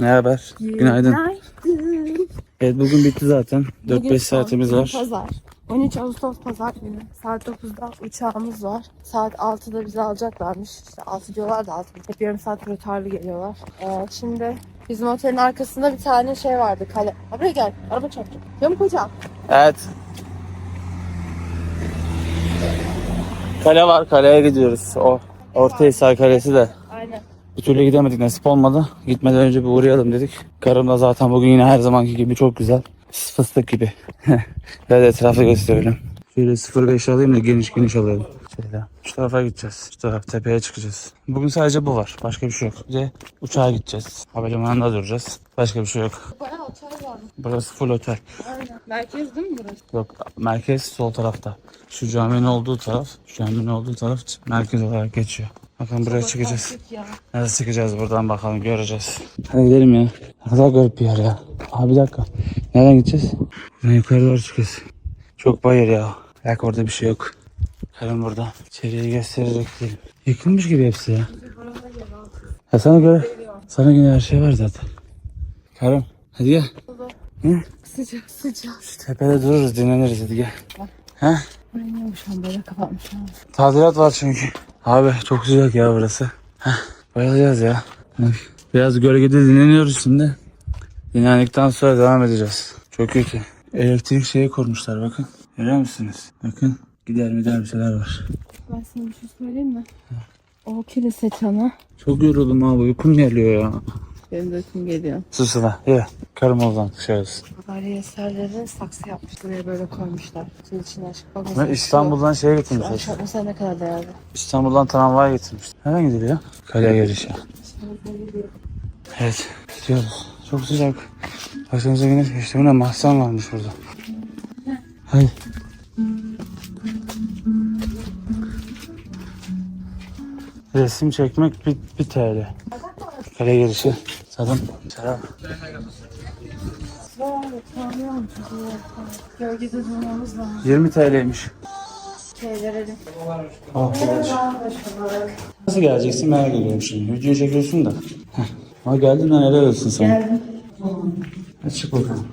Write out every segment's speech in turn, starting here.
Ne haber? Günaydın. Günaydın. Evet bugün bitti zaten. Bugün 4-5 son saatimiz var. Pazar. 13 Ağustos Pazar günü. Saat 9'da uçağımız var. Saat 6'da bizi alacaklarmış. İşte 6 diyorlar da 6. Hep yarım saat rötarlı geliyorlar. Ee, şimdi bizim otelin arkasında bir tane şey vardı. Kale. Ha, Buraya gel. Araba çarptı. Yamuk hocam. Evet. Kale var. Kaleye gidiyoruz. O Ortahisar Kalesi de. Bir türlü gidemedik. Nasip olmadı. Gitmeden önce bir uğrayalım dedik. Karım da zaten bugün yine her zamanki gibi çok güzel. Fıstık gibi. Biraz etrafı gösterelim. Şöyle 0.5 alayım da geniş geniş alayım. Şöyle. Şu tarafa gideceğiz. Şu taraf tepeye çıkacağız. Bugün sadece bu var. Başka bir şey yok. Bir de uçağa gideceğiz. Havalimanında duracağız. Başka bir şey yok. Bayağı otel var. Burası full otel. Aynen. Merkez değil mi burası? Yok merkez sol tarafta. Şu caminin olduğu taraf, şu caminin olduğu taraf merkez olarak geçiyor. Bakın buraya çıkacağız. Nasıl çıkacağız buradan bakalım göreceğiz. Hadi gidelim ya. Ne kadar garip bir yer ya. Abi bir dakika. Nereden gideceğiz? Buradan yukarı doğru çıkacağız. Çok bayır ya. Belki orada bir şey yok. Karım burada. İçeriği gösterecek değilim. Yıkılmış gibi hepsi ya. Ya sana göre, sana göre her şey var zaten. Karım hadi gel. Sıcak sıcak. Şu tepede dururuz dinleniriz hadi gel. He? Böyle kapatmışlar? Tadilat var çünkü. Abi çok sıcak ya burası. Heh, bayılacağız ya. Biraz gölgede dinleniyoruz şimdi. Dinlendikten sonra devam edeceğiz. Çok kötü. Elektrik şeyi kurmuşlar bakın. Görüyor musunuz? Bakın gider gider bir şeyler var. Ben sana bir şey söyleyeyim mi? O kilise çanı. Çok yoruldum abi uykum geliyor ya. Benim de uykum geliyor. Sus lan ye. Karım oradan şey olsun. Bari eserleri saksı yapmışlar ve böyle koymuşlar. Şimdi içine açık bak. Mesela şu- İstanbul'dan şeye Şu getirmişler. ahşap mesela ne kadar değerli. İstanbul'dan tramvay getirmişler. Nereden gidiliyor? Kaleye giriş ya. Evet gidiyoruz. Çok sıcak. Başımıza güneş geçti. Bu ne mahzen varmış burada. Hadi. Resim çekmek bir, bir TL. Kale girişi. Zaten selam. Gölgede durmamız lazım. 20 TL'ymiş. Şey verelim. Oh, Nasıl geleceksin merak ediyorum şimdi. Video çekiyorsun da. Heh. Ama geldin lan helal olsun sana. Geldim. Hadi çık bakalım.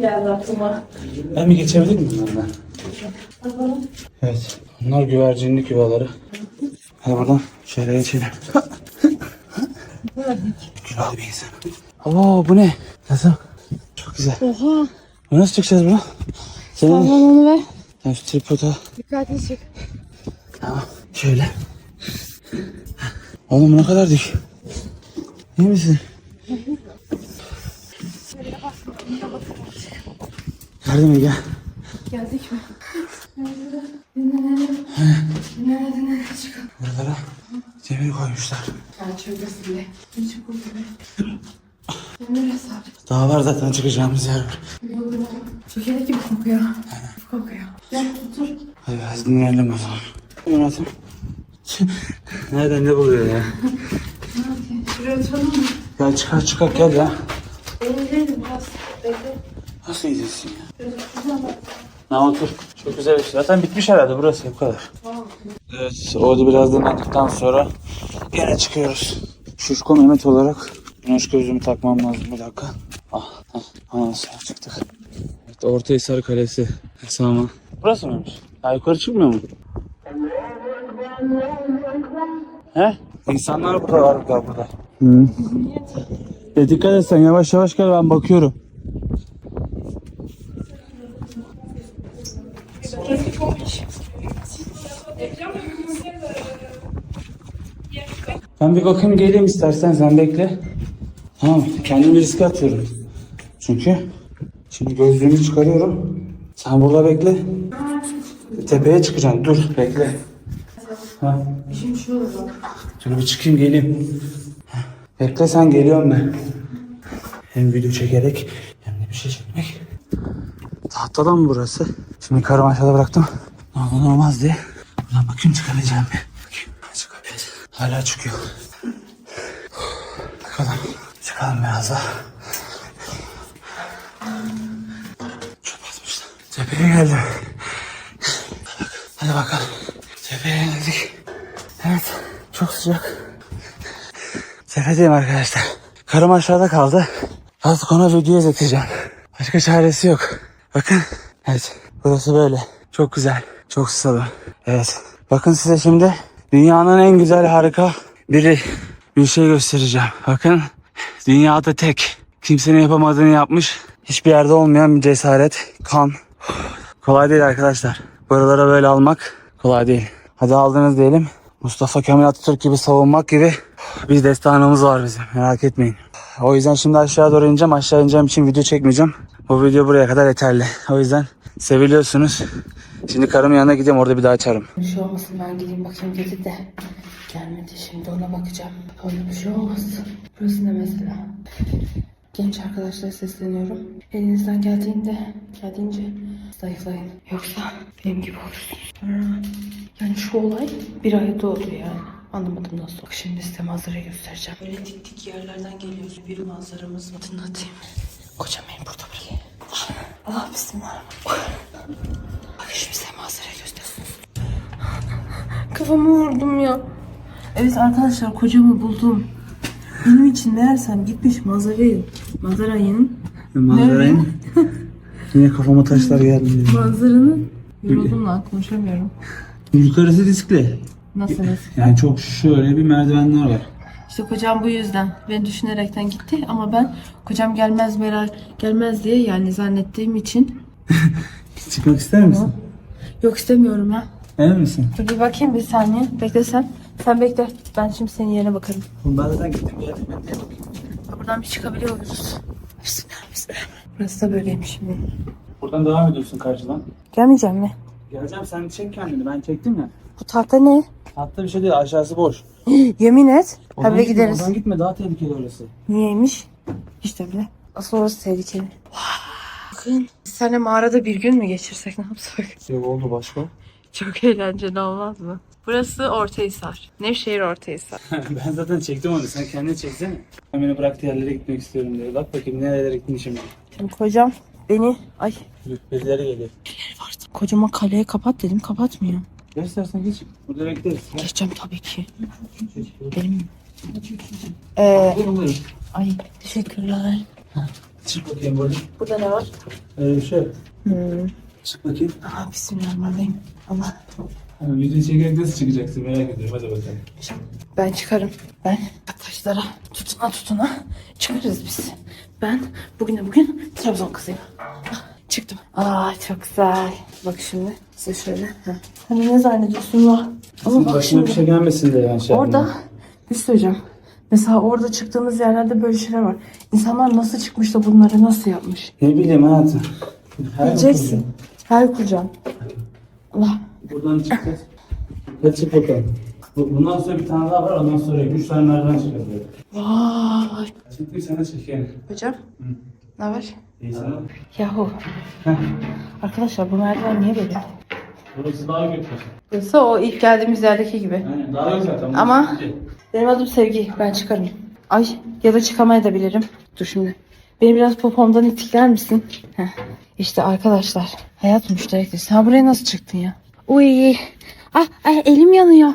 Geldi aklıma. Ben mi geçebilir miyim bunlardan? Evet. Bunlar güvercinlik yuvaları. Hadi buradan şöyle geçelim. Güzel bir insan. Oo bu ne? Nasıl? Çok güzel. Oha. Bu nasıl çıkacağız buna? Senin Tamam onu ver. ben şu tripoda. Dikkatli çık. Tamam. Şöyle. Oğlum ne kadar dik. İyi misin? Yardım et gel. Geldik mi? Dinlenelim. Dinlene dinlene çıkalım. Buralara demir koymuşlar. Ben çözdüm Hiç kurtulur. Demir hesabı. Daha var zaten çıkacağımız yer var. Çekirdek gibi kokuyor. Kokuyor. Gel otur. Hadi biraz dinleyelim o zaman. Nereden ne buluyor ya? Şuraya oturalım mı? Gel çıkar çıkar gel ya. Eğilelim biraz. Bekle. Nasıl yiyeceksin ya? Biraz oturacağım ben. Ha otur. Çok güzel bir şey. Zaten bitmiş herhalde burası bu kadar. Evet orada biraz dinlendikten sonra gene çıkıyoruz. Şuşko Mehmet olarak güneş gözlüğümü takmam lazım bir dakika. Ah, ah, ah çıktık. Evet, Ortahisar Kalesi. Sağma. Burası mıymış? Ya yukarı çıkmıyor mu? He? İnsanlar burada var burada. Hı. E, dikkat et sen yavaş yavaş gel ben bakıyorum. Ben bir bakayım geleyim istersen sen bekle. Tamam kendimi riske atıyorum. Çünkü şimdi gözlüğümü çıkarıyorum. Sen burada bekle. Tepeye çıkacaksın dur bekle. Ha. Şimdi şu olur. Dur bir çıkayım geleyim. Bekle sen geliyorum ben. Hem video çekerek hem de bir şey çekmek. Tahtadan mı burası? Şimdi karımı aşağıda bıraktım. Ne olur olmaz diye. Buradan bakayım çıkabileceğim mi? Hala çıkıyor. Bakalım. Çıkalım biraz daha. Çok basmışlar. Tepeye geldim. Hadi bakalım. Tepeye geldik. Evet. Çok sıcak. Tepedeyim arkadaşlar. Karım aşağıda kaldı. Artık ona video izleteceğim. Başka çaresi yok. Bakın. Evet. Burası böyle. Çok güzel. Çok susalı. Evet. Bakın size şimdi dünyanın en güzel harika biri bir şey göstereceğim. Bakın. Dünyada tek. Kimsenin yapamadığını yapmış. Hiçbir yerde olmayan bir cesaret. Kan. Kolay değil arkadaşlar. Buralara böyle almak kolay değil. Hadi aldınız diyelim. Mustafa Kemal Atatürk gibi savunmak gibi bir destanımız var bizim. Merak etmeyin. O yüzden şimdi aşağı doğru ineceğim. Aşağı ineceğim için video çekmeyeceğim. Bu video buraya kadar yeterli. O yüzden seviliyorsunuz. Şimdi karımın yanına gideyim orada bir daha açarım. Bir şey olmasın ben gideyim bakayım dedi de. Gelmedi şimdi ona bakacağım. Öyle bir şey olmasın. Burası ne mesela? Genç arkadaşlara sesleniyorum. Elinizden geldiğinde, geldiğince zayıflayın. Yoksa benim gibi olursunuz. Yani şu olay bir ayda oldu yani. Anlamadım nasıl. Bak Şimdi size manzarayı göstereceğim. Böyle dik dik yerlerden geliyoruz. Bir manzaramız var. Anlatayım. Kocam beni burada bırakıyor. Ah, Allah bismillah. Şimdi size manzarayı göstersin. Kafamı vurdum ya. Evet arkadaşlar kocamı buldum. Benim için meğersem gitmiş manzarayı. Manzarayın. Manzarayın. Yine kafama taşlar geldi. Manzaranın. Yoruldum lan konuşamıyorum. Yukarısı riskli. Nasıl nasıl? Yani çok şöyle bir merdivenler var. İşte kocam bu yüzden beni düşünerekten gitti ama ben kocam gelmez merak gelmez diye yani zannettiğim için Çıkmak ister misin? yok istemiyorum ya. Emin misin? Dur bir bakayım bir saniye. Bekle sen. Sen bekle. Ben şimdi senin yerine bakarım. Ben zaten gittim geldim. Ben de bakayım. Buradan bir çıkabiliyoruz. Bismillah bismillah. Burası da böyleymiş şimdi. Buradan devam ediyorsun karşıdan. Gelmeyeceğim mi? Geleceğim sen çek kendini ben çektim ya. Bu tahta ne? Hatta bir şey değil aşağısı boş. Yemin et. Oradan Tabii gitme, gideriz. Oradan gitme daha tehlikeli orası. Niyeymiş? İşte bile. Asıl orası tehlikeli. Bakın. Biz seninle mağarada bir gün mü geçirsek ne yapsak? Yok oldu başka. Çok eğlenceli olmaz mı? Burası Ortahisar. Nevşehir Ortahisar. ben zaten çektim onu sen kendini çeksene. Ben beni bıraktı yerlere gitmek istiyorum diye. Bak bakayım nerelere gittin şimdi. Şimdi kocam beni... Ay Birileri geliyor. kocama kaleye kapat dedim kapatmıyor. Gel istersen geç. Burada bekleriz. Geçeceğim tabii ki. Benim... Ee, ay teşekkürler. Çık bakayım burada. Burada ne var? Ee, şey. Hmm. Çık bakayım. Aa, bismillahirrahmanirrahim. Allah. Ha, video çekerek nasıl çıkacaksın merak ediyorum. Hadi bakalım. Ben çıkarım. Ben taşlara tutuna tutuna çıkarız biz. Ben bugüne bugün Trabzon kızıyım. Ah, Çıktım. Aa çok güzel. Bak şimdi size şöyle. Heh. Hani ne zannediyorsun ya? Ama bak Başına şimdi. bir şey gelmesin de yani şey Orada yapma. bir şey söyleyeceğim. Mesela orada çıktığımız yerlerde böyle şeyler var. İnsanlar nasıl çıkmış da bunları nasıl yapmış? Ne bileyim hayatım. Her Bileceksin. Her kuracağım. Allah. Buradan çıkacağız. Hadi çık bakalım. Bu- Bundan sonra bir tane daha var ondan sonra üç tane merdiven çıkacağız. Vay. Çıktık sana çık yani. Hocam. Ne haber? İyi sana. Yahu. Arkadaşlar bu merdiven niye böyle? Burası daha güzel. Yoksa o ilk geldiğimiz yerdeki gibi. Aynen daha yok zaten. Ama- Benim adım Sevgi. Ben çıkarım. Ay ya da çıkamayabilirim. Dur şimdi. Beni biraz popomdan itikler misin? Heh. İşte arkadaşlar. Hayat müşterektir. Sen buraya nasıl çıktın ya? Uy. Ah, ay elim yanıyor.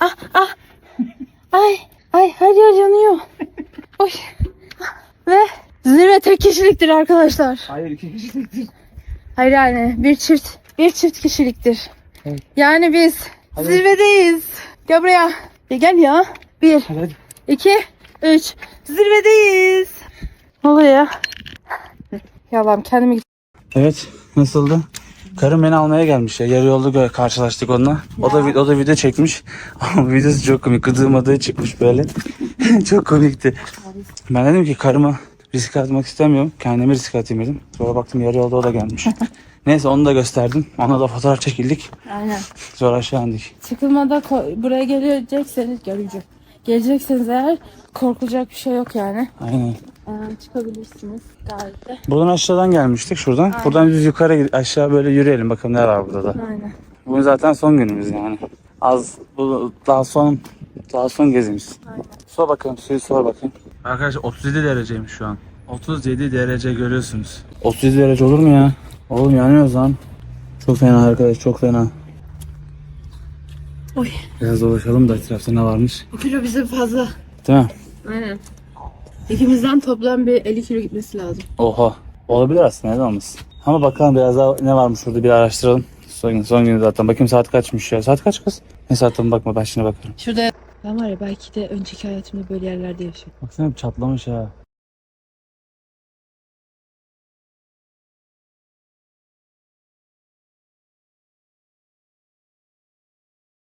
Ah ah. Ay ay her yer yanıyor. Oy. Ve zirve tek kişiliktir arkadaşlar. Hayır iki kişiliktir. Hayır yani bir çift bir çift kişiliktir. Evet. Yani biz Hadi. zirvedeyiz. Gel buraya. Bir gel ya. Bir, Hadi hadi. iki, üç. Zirvedeyiz. Ne oluyor ya? Ya Allah'ım kendimi Evet nasıldı? Karım beni almaya gelmiş ya. Yarı yolda karşılaştık onunla. O da o da video çekmiş. Ama videosu çok komik. Gıdığım adığı çıkmış böyle. çok komikti. Ben dedim ki karıma risk atmak istemiyorum. Kendime risk atayım dedim. Sonra baktım yarı yolda o da gelmiş. Neyse onu da gösterdim. Ona da fotoğraf çekildik. Aynen. Sonra aşağı indik. Çıkılmada ko- buraya gelecekseniz göreceğim. Gelecekseniz eğer korkulacak bir şey yok yani. Aynen. Ee, çıkabilirsiniz gayet de. Buradan aşağıdan gelmiştik şuradan. Buradan düz yukarı gid- aşağı böyle yürüyelim bakalım ne var burada da. Aynen. Bugün zaten son günümüz yani. Az bu daha son daha son gezimiz. Aynen. Sor bakalım suyu sor bakayım. Arkadaşlar 37 dereceymiş şu an. 37 derece görüyorsunuz. 37 derece olur mu ya? Oğlum yanıyoruz lan. Çok fena arkadaş çok fena. Oy. Biraz dolaşalım da etrafta ne varmış. Bu kilo bize fazla. Değil mi? Aynen. İkimizden toplam bir 50 kilo gitmesi lazım. Oha. Olabilir aslında neden olmasın. Ama bakalım biraz daha ne varmış şurada bir araştıralım. Son, gün- son günü zaten. Bakayım saat kaçmış ya. Saat kaç kız? Ne saatten bakma ben şimdi bakarım. Şurada ben var ya belki de önceki hayatımda böyle yerlerde yaşadım. Baksana çatlamış ha.